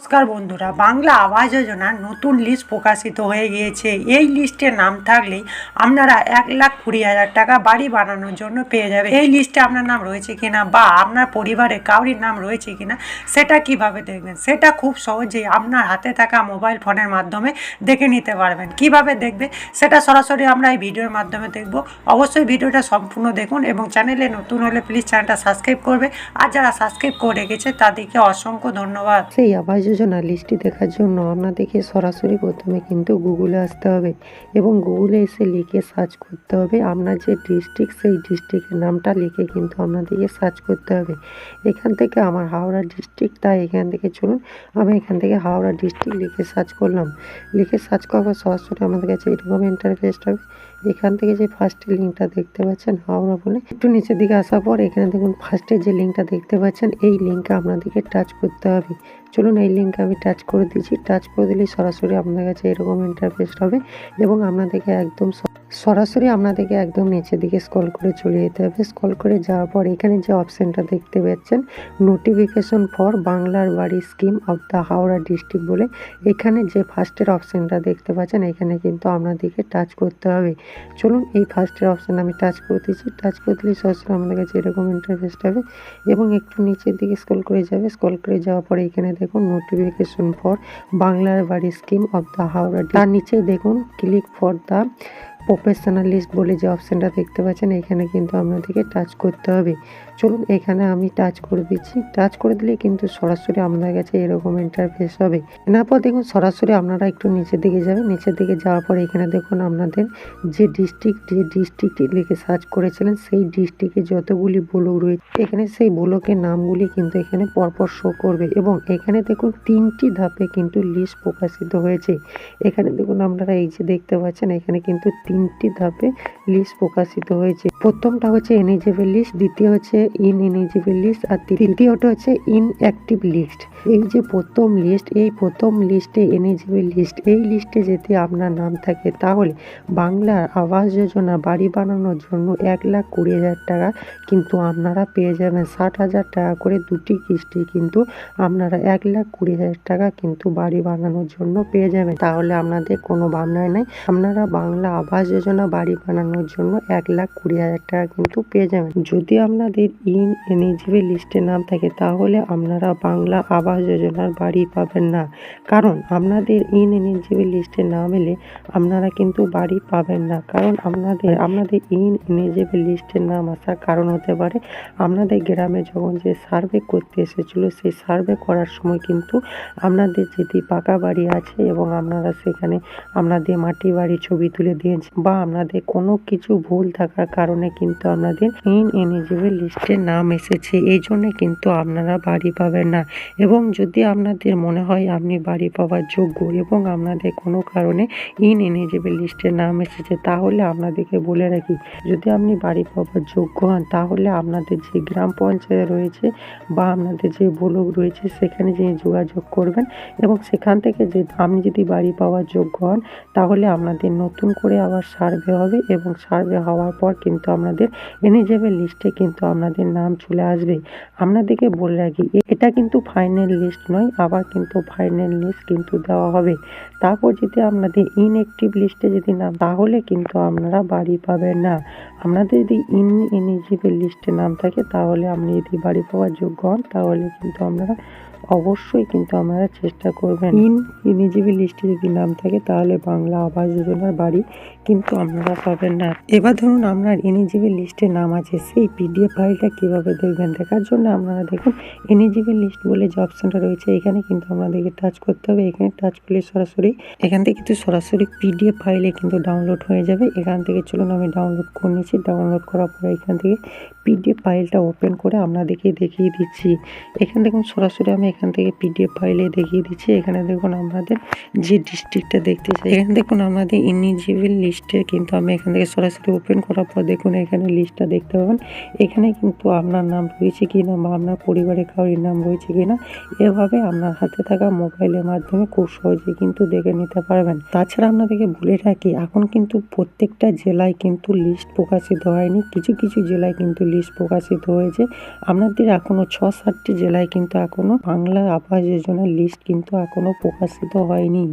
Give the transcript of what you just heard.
নমস্কার বন্ধুরা, বাংলা আবাস যোজনার নতুন লিস্ট প্রকাশিত হয়ে গিয়েছে। এই লিস্টে নাম থাকলেই আপনারা এক লাখ কুড়ি হাজার টাকা বাড়ি বানানোর জন্য পেয়ে যাবে এই লিস্টে আপনার নাম রয়েছে কিনা বা আপনার পরিবারে কাউরির নাম রয়েছে কিনা, সেটা কীভাবে দেখবেন? সেটা খুব সহজেই আপনার হাতে থাকা মোবাইল ফোনের মাধ্যমে দেখে নিতে পারবেন। কীভাবে দেখবে সেটা সরাসরি আমরা এই ভিডিওর মাধ্যমে দেখব। অবশ্যই ভিডিওটা সম্পূর্ণ দেখুন এবং চ্যানেলে নতুন হলে প্লিজ চ্যানেলটা সাবস্ক্রাইব করবে। আর যারা সাবস্ক্রাইব করে রেখেছে, তাদেরকে অসংখ্য ধন্যবাদ। সেই আবাস যোজনা লিস্টটি দেখার জন্য আপনাদেরকে সরাসরি প্রথমে কিন্তু গুগলে আসতে হবে এবং গুগলে এসে লিখে সার্চ করতে হবে। আপনার যে ডিস্ট্রিক্ট, সেই ডিস্ট্রিক্টের নামটা লিখে কিন্তু আপনাদেরকে সার্চ করতে হবে। এখান থেকে আমার হাওড়া ডিস্ট্রিক্ট, তাই এখান থেকে চলুন, আমি এখান থেকে হাওড়া ডিস্ট্রিক্ট লিখে সার্চ করলাম। লিখে সার্চ করার পর সরাসরি আমাদের কাছে এরকম ইন্টারফেসটা হবে। এখান থেকে যে ফার্স্টে লিঙ্কটা দেখতে পাচ্ছেন, হাওড়া বলে, একটু নিচের দিকে আসার পর এখানে দেখুন ফার্স্টে যে লিঙ্কটা দেখতে পাচ্ছেন, এই লিঙ্কে আপনাদেরকে টাচ করতে হবে। চলুন এই লিঙ্কে আমি টাচ করে দিচ্ছি টাচ করে দিলেই সরাসরি আপনার কাছে এরকম ইন্টারফেস হবে এবং আপনাদেরকে একদম সরাসরি আপনাদেরকে একদম নিচের দিকে স্কল করে চলে যেতে হবে। স্কল করে যাওয়ার পর এখানে যে অপশানটা দেখতে পাচ্ছেন নোটিফিকেশন ফর বাংলার বাড়ি scheme of the Howrah district বলে। এখানে যে ফার্স্টের অপশানটা দেখতে পাচ্ছেন, এখানে কিন্তু আপনাদেরকে টাচ করতে হবে। চলুন এই ফার্স্টের অপশান আমি টাচ করে দিচ্ছি। টাচ করে দিলেই সরাসরি আমাদের কাছে এরকম ইন্টারফেসটা হবে এবং একটু নিচের দিকে স্কল করে যাবে। স্ক্রল করে যাওয়ার পরে এখানে দেখুন নোটিফিকেশন ফর বাংলার বাড়ি স্কিম অফ দ্য হাওড়া তার নিচে দেখুন click for the professional list বলে যে অপশানটা দেখতে পাচ্ছেন, এখানে কিন্তু আপনাদেরকে টাচ করতে হবে। চলুন, এখানে আমি টাচ করে দিচ্ছি। টাচ করে দিলে কিন্তু সরাসরি আপনার কাছে এরকম ইন্টারফেস হবে। এনার পর দেখুন, সরাসরি আপনারা একটু নিচের দিকে যাবেন। নিচের দিকে যাওয়ার পর এখানে দেখুন, আপনাদের যে ডিস্ট্রিক্ট যে ডিস্ট্রিক্ট লিখে সার্চ করেছিলেন, সেই ডিস্ট্রিক্টে যতগুলি ব্লক রয়েছে, এখানে সেই ব্লকের নামগুলি কিন্তু এখানে পরপর শো করবে। এবং এখানে দেখুন, তিনটি ধাপে কিন্তু লিস্ট প্রকাশিত হয়েছে। এখানে দেখুন, আপনারা এই যে দেখতে পাচ্ছেন, এখানে কিন্তু তিনটি ধাপে লিস্ট প্রকাশিত হয়েছে। প্রথমটা হচ্ছে এনিজেবল লিস্ট দ্বিতীয় হচ্ছে ইন এনিজেবল লিস্ট আর তৃতীয়টা হচ্ছে ইনঅ্যাক্টিভ লিস্ট এই যে প্রথম লিস্ট এই প্রথম লিস্টে এনিজেবল লিস্ট এই লিস্টে যদি আপনার নাম থাকে, তাহলে বাংলার আবাস যোজনা বাড়ি বানানোর জন্য এক লাখ কুড়ি হাজার টাকা কিন্তু আপনারা পেয়ে যাবেন ষাট হাজার টাকা করে দুটি কিস্তি কিন্তু আপনারা এক লাখ কুড়ি হাজার টাকা কিন্তু বাড়ি বানানোর জন্য পেয়ে যাবেন। তাহলে আপনাদের কোনো ভাবনায় নাই। আপনারা বাংলা আবাস যোজনা বাড়ি বানানোর জন্য এক লাখ কুড়ি হাজার টাকা কিন্তু পেয়ে যাবেন। যদি আপনাদের ইন এলিজিবল লিস্টে নাম থাকে, তাহলে আপনারা বাংলা আবাস যোজনার বাড়ি পাবেন না। কারণ আপনাদের ইন এলিজিবল লিস্টে নাম এলে আপনারা কিন্তু বাড়ি পাবেন না। কারণ আপনাদের আপনাদের ইন এলিজিবল লিস্টের নাম আসার কারণ হতে পারে, আপনাদের গ্রামে যখন যে সার্ভে করতে এসেছিল, সেই সার্ভে করার সময় কিন্তু আপনাদের যদি পাকা বাড়ি আছে এবং আপনারা সেখানে আপনাদের মাটি বাড়ি ছবি তুলে দিয়েছেন। বা আপনাদের কোনো কিছু ভুল থাকার কারণে কিন্তু আপনাদের ইন এলিজিবল লিস্টে নাম এসেছে। এই জন্য কিন্তু আপনারা বাড়ি পাবেন না। এবং যদি আপনাদের মনে হয় আপনি বাড়ি পাওয়ার যোগ্য এবং আপনাদের কোনো কারণে ইন এলিজিবল লিস্টে নাম এসেছে, তাহলে আপনাদেরকে বলে রাখি, যদি আপনি বাড়ি পাওয়ার যোগ্য হন, তাহলে আপনাদের যে গ্রাম পঞ্চায়েত রয়েছে বা আপনাদের যে ব্লক রয়েছে, সেখানে যেয়ে যোগাযোগ করবেন এবং সেখান থেকে যে আপনি যদি বাড়ি পাওয়ার যোগ্য হন, তাহলে আপনাদের নতুন করে আবার সার্ভে হবে এবং সার্ভে হওয়ার পর কিন্তু আপনাদের এলিজেবল লিস্টে কিন্তু আপনাদের নাম চলে আসবে। আপনাদেরকে বলে রাখি, এটা কিন্তু ফাইনাল লিস্ট নয়, আবার কিন্তু ফাইনাল লিস্ট কিন্তু দেওয়া হবে। তারপর যদি আপনাদের ইনএক্টিভ লিস্টে যদি নাম, তাহলে কিন্তু আপনারা বাড়ি পাবেন না। আপনাদের যদি ইন এলিজিবল লিস্টে নাম থাকে, তাহলে আপনি যদি বাড়ি পাওয়ার যোগ্য হন, তাহলে কিন্তু আপনারা অবশ্যই কিন্তু আপনারা চেষ্টা করবেন। ইন এলিজিবল লিস্টে যদি নাম থাকে তাহলে বাংলা আবাস যোজনার বাড়ি কিন্তু আপনারা পাবেন না। এবার ধরুন আপনার এলিজিবল লিস্টে নাম আছে সেই পিডিএফ ফাইলটা কীভাবে দেখবেন? দেখার জন্য আপনারা দেখুন এলিজিবল লিস্ট বলে যে অপশনটা রয়েছে এখানে কিন্তু আপনাদেরকে টাচ করতে হবে। এখানে টাচ করলে সরাসরি এখান থেকে কিন্তু সরাসরি পিডিএফ ফাইলে কিন্তু ডাউনলোড হয়ে যাবে। এখান থেকে চলুন আমি ডাউনলোড করে নিচ্ছি। ডাউনলোড করার পরে এখান থেকে পিডিএফ ফাইলটা ওপেন করে আপনাদেরকে দেখিয়ে দিচ্ছি। এখানে দেখুন সরাসরি আমি এখান থেকে পিডিএফ ফাইলে দেখিয়ে দিচ্ছি। এখানে দেখুন আমাদের যে ডিস্ট্রিক্টটা দেখতে চাই, এখানে দেখুন আমাদের ইনিজিবল লিস্টে কিন্তু আমি এখান থেকে সরাসরি ওপেন করার পর দেখুন এখানে লিস্টটা দেখতে পাবেন। এখানে কিন্তু আপনার নাম রয়েছে কি না, বা আপনার পরিবারের কারোর নাম রয়েছে কি না, এভাবে আপনার হাতে থাকা মোবাইলের মাধ্যমে খুব সহজে কিন্তু দেখে নিতে পারবেন। তাছাড়া আপনাদেরকে বলে রাখি, এখন কিন্তু প্রত্যেকটা জেলায় কিন্তু লিস্ট প্রকাশিত হয়নি। কিছু কিছু জেলায় কিন্তু লিস্ট প্রকাশিত হয়েছে। আপনাদের এখনও ছ সাতটি জেলায় কিন্তু এখনও বাংলা বাংলা আবাস যোজনার লিস্ট কিন্তু এখনও প্রকাশিত হয়নি।